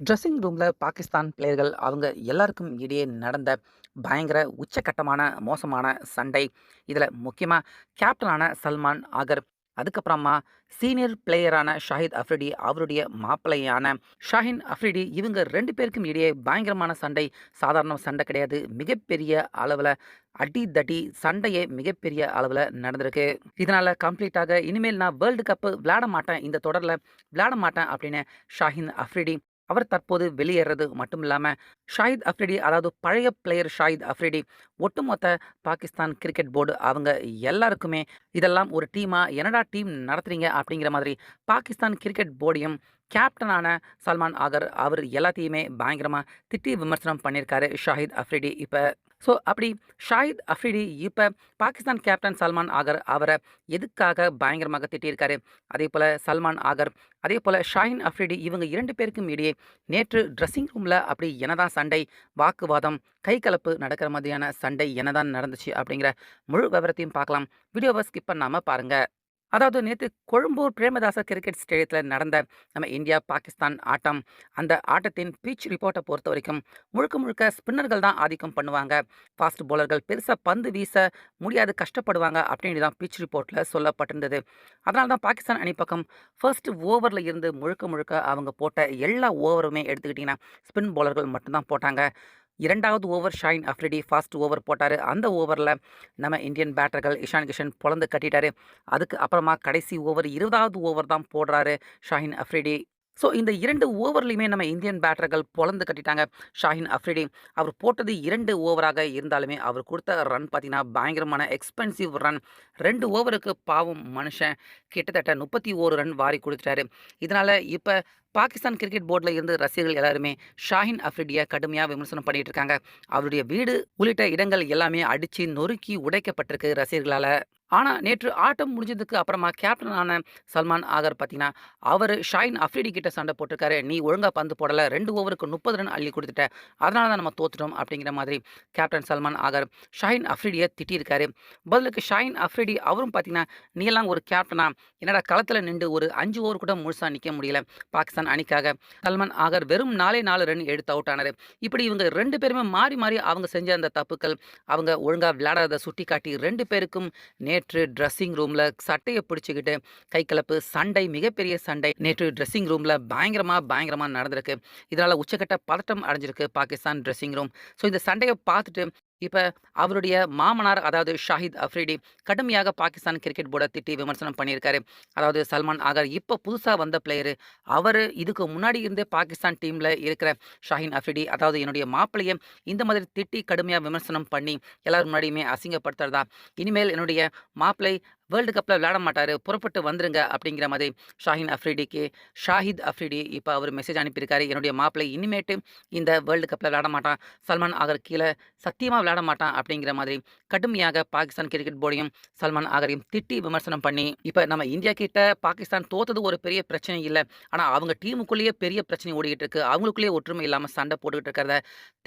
Dressing ரூமில் பாகிஸ்தான் பிளேயர்கள் அவங்க எல்லாருக்கும் இடையே நடந்த பயங்கர உச்சக்கட்டமான மோசமான சண்டை. இதில் முக்கியமாக கேப்டனான சல்மான் ஆகர் அதுக்கப்புறமா சீனியர் பிளேயரான ஷாஹித் அஃப்ரிடி அவருடைய மாப்பிள்ளையான ஷாஹின் அஃப்ரிடி இவங்க ரெண்டு பேருக்கும் இடையே பயங்கரமான சண்டை. சாதாரண சண்டை கிடையாது. மிகப்பெரிய அளவில் அடி தடி சண்டையே மிகப்பெரிய அளவில் நடந்திருக்கு. இதனால் கம்ப்ளீட்டாக இனிமேல் நான் வேர்ல்டு கப்பு விளையாட மாட்டேன். இந்த தொடரில் விளையாட மாட்டேன் அப்படின்னு ஷாஹின் அஃப்ரிடி அவர் தற்போது வெளியேறது மட்டும் இல்லாமல் ஷாயித் அஃப்ரிடி அதாவது பழைய பிளேயர் ஷாயித் அஃப்ரிடி ஒட்டுமொத்த பாகிஸ்தான் கிரிக்கெட் போர்டு அவங்க எல்லாருக்குமே இதெல்லாம் ஒரு டீமாக என்னடா டீம் நடத்துறீங்க அப்படிங்கிற மாதிரி பாகிஸ்தான் கிரிக்கெட் போர்டையும் கேப்டனான சல்மான் ஆகர் அவர் எல்லாத்தையுமே பயங்கரமாக திட்டி விமர்சனம் பண்ணியிருக்காரு ஷாஹித் அஃப்ரிடி. இப்போ ஸோ அப்படி ஷாஹித் அஃப்ரிடி இப்போ பாகிஸ்தான் கேப்டன் சல்மான் ஆகர் அவரை எதுக்காக பயங்கரமாக திட்டியிருக்காரு? அதே போல் சல்மான் ஆகர் அதே போல் ஷாஹின் அஃப்ரிடி இவங்க இரண்டு பேருக்கும் இடையே நேற்று ட்ரெஸ்ஸிங் ரூமில் அப்படி என்னதான் சண்டை வாக்குவாதம் கைகலப்பு நடக்கிற மாதிரியான சண்டை என்னதான் நடந்துச்சு அப்படிங்கிற முழு விவரத்தையும் பார்க்கலாம். வீடியோவை ஸ்கிப் பண்ணாமல் பாருங்கள் அதாவது நேற்று கொழும்பூர் பிரேமதாச கிரிக்கெட் ஸ்டேடியத்தில் நடந்த நம்ம இந்தியா பாகிஸ்தான் ஆட்டம் அந்த ஆட்டத்தின் பீச் ரிப்போர்ட்டை பொறுத்த வரைக்கும் முழுக்க முழுக்க ஸ்பின்னர்கள் தான் ஆதிக்கம் பண்ணுவாங்க. ஃபாஸ்ட் பவுலர்கள் பெருசாக பந்து வீச முடியாது கஷ்டப்படுவாங்க அப்படின்னு தான் பீச் ரிப்போர்ட்டில் சொல்லப்பட்டிருந்தது. அதனால தான் பாகிஸ்தான் அணி பக்கம் ஃபர்ஸ்ட் ஓவரில் இருந்து முழுக்க முழுக்க அவங்க போட்ட எல்லா ஓவருமே எடுத்துக்கிட்டிங்கன்னா ஸ்பின் பவுலர்கள் மட்டும்தான் போட்டாங்க. இரண்டாவது over Shaheen Afridi fast over போட்டார். அந்த ஓவரில் நம்ம இந்தியன் பேட்டர்கள் இஷான் கிஷன் பொழந்து கட்டிட்டாரு. அதுக்கு அப்புறமா கடைசி ஓவர் இருபதாவது ஓவர் தான் போடுறாரு ஷாஹின் அஃப்ரிடி. ஸோ இந்த இரண்டு ஓவர்லையுமே நம்ம இந்தியன் பேட்டர்கள் பொழந்து கட்டிட்டாங்க. ஷாஹின் அஃப்ரிடி அவர் போட்டது இரண்டு ஓவராக இருந்தாலுமே அவர் கொடுத்த ரன் பார்த்தீங்கன்னா பயங்கரமான எக்ஸ்பென்சிவ் ரன் ரெண்டு ஓவருக்கு பாவம் மனுஷன். கிட்டத்தட்ட முப்பத்தி ஓரு ரன் வாரி கொடுத்துட்டாரு. இதனால் இப்போ பாகிஸ்தான் கிரிக்கெட் போர்டில் இருந்து ரசிகர்கள் எல்லாருமே ஷாஹின் அஃப்ரிடியை கடுமையாக விமர்சனம் பண்ணிட்டு இருக்காங்க. அவருடைய வீடு உள்ளிட்ட இடங்கள் எல்லாமே அடித்து நொறுக்கி உடைக்கப்பட்டிருக்கு ரசிகர்களால். ஆனால் நேற்று ஆட்டம் முடிஞ்சதுக்கு அப்புறமா கேப்டனான சல்மான் ஆகர் பார்த்தீங்கன்னா அவர் ஷாயின் அஃப்ரிடி கிட்ட சண்டை போட்டிருக்காரு. நீ ஒழுங்காக பந்து போடலை ரெண்டு ஓவருக்கு முப்பது ரன் அள்ளி கொடுத்துட்ட. அதனால தான் நம்ம தோத்துட்டோம் அப்படிங்கிற மாதிரி கேப்டன் சல்மான் ஆகர் ஷாயின் அஃப்ரிடியை திட்டியிருக்காரு. பதிலுக்கு ஷாயின் அஃப்ரிடி அவரும் பார்த்தீங்கன்னா நீ எல்லாம் ஒரு கேப்டனா? என்னடா களத்தில் நின்று ஒரு அஞ்சு ஓவர் கூட முழுசாக நிற்க முடியல. பாகிஸ்தான் அணிக்காக. சல்மான் ஆகர் வெறும் நாலே நாலு ரன் எடுத்து அவுட் ஆனார். இப்படி இவங்க ரெண்டு பேருமே மாறி மாறி அவங்க செஞ்ச அந்த தப்புக்கள் அவங்க ஒழுங்காக விளையாடாத சுட்டி காட்டி ரெண்டு பேருக்கும் நேற்று நேற்று ட்ரெஸ்ஸிங் ரூமில் சட்டையை பிடிச்சிக்கிட்டு கைக்கலப்பு சண்டை மிகப்பெரிய சண்டை நேற்று ட்ரெஸ்ஸிங் ரூமில் பயங்கரமாக பயங்கரமாக நடந்திருக்கு. இதனால் உச்சக்கட்ட பதட்டம் அடைஞ்சிருக்கு பாகிஸ்தான் ட்ரெஸ்ஸிங் ரூம் ஸோ இந்த சண்டையை பார்த்துட்டு இப்போ அவருடைய மாமனார் அதாவது ஷாஹித் அஃப்ரிடி கடுமையாக பாகிஸ்தான் கிரிக்கெட் போர்டை திட்டி விமர்சனம் பண்ணியிருக்காரு. அதாவது சல்மான் ஆகர் இப்போ புதுசாக வந்த பிளேயரு அவர் இதுக்கு முன்னாடி இருந்தே பாகிஸ்தான் டீமில் இருக்கிற ஷாஹின் அஃப்ரிடி அதாவது என்னுடைய மாப்பிள்ளையை இந்த மாதிரி திட்டி கடுமையாக விமர்சனம் பண்ணி எல்லாரும் முன்னாடியுமே அசிங்கப்படுத்துறதா இனிமேல் என்னுடைய மாப்பிள்ளை வேர்ல்டு கப்பில் விளையாட மாட்டார். புறப்பட்டு வந்துருங்க அப்படிங்கிற மாதிரி ஷாஹின் அஃப்ரிடிக்கு ஷாஹித் அஃப்ரிடி இப்போ அவர் மெசேஜ் அனுப்பியிருக்காரு. என்னுடைய மாப்பிள்ளை இனிமேட்டு இந்த வேர்ல்டு கப்பில் விளையாட மாட்டான். சல்மான் ஆகர் கீழே சத்தியமாக விளையாட மாட்டான் அப்படிங்கிற மாதிரி கடுமையாக பாகிஸ்தான் கிரிக்கெட் போர்டையும் சல்மான் ஆகரையும் திட்டி விமர்சனம் பண்ணி இப்போ நம்ம இந்தியா கிட்ட பாகிஸ்தான் தோத்தது ஒரு பெரிய பிரச்சனை இல்லை. ஆனால் அவங்க டீமுக்குள்ளேயே பெரிய பிரச்சனை ஓடிக்கிட்டு இருக்கு. அவங்களுக்குள்ளேயே ஒற்றுமை இல்லாமல் சண்டை போட்டுக்கிட்டு இருக்கிறத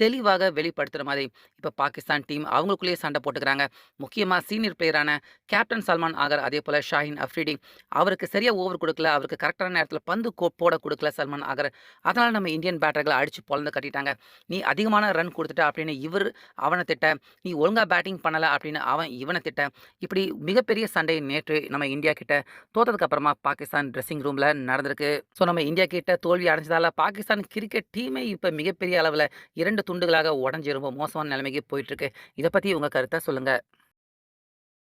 தெளிவாக வெளிப்படுத்துகிற மாதிரி இப்போ பாகிஸ்தான் டீம் அவங்களுக்குள்ளேயே சண்டை போட்டுக்கிறாங்க. முக்கியமாக சீனியர் பிளேயரான கேப்டன் சல்மான் சல்மான் ஆகர் அதே போல் ஷாஹின் அஃப்ரிடி அவருக்கு சரியாக ஓவர் கொடுக்கல. அவருக்கு கரெக்டான நேரத்தில் பந்து கோ போட கொடுக்கல சல்மான் ஆகர் அதனால் நம்ம இந்தியன் பேட்டர்களை அடித்து பொழந்து கட்டிட்டாங்க. நீ அதிகமான ரன் கொடுத்துட்ட அப்படின்னு இவர் அவனை திட்ட நீ ஒழுங்காக பேட்டிங் பண்ணலை அப்படின்னு அவன் இவனை திட்ட இப்படி மிகப்பெரிய சண்டை நேற்று நம்ம இந்தியா கிட்ட தோத்ததுக்கு அப்புறமா பாகிஸ்தான் ட்ரெஸ்ஸிங் ரூமில் நடந்திருக்கு. ஸோ நம்ம இந்தியா கிட்ட தோல்வி அடைஞ்சதால பாகிஸ்தான் கிரிக்கெட் டீமே இப்போ மிகப்பெரிய அளவில் இரண்டு துண்டுகளாக உடஞ்சி ரொம்ப மோசமான நிலைமைக்கு போயிட்டுருக்கு இதை பற்றி உங்கள் கருத்தை சொல்லுங்கள்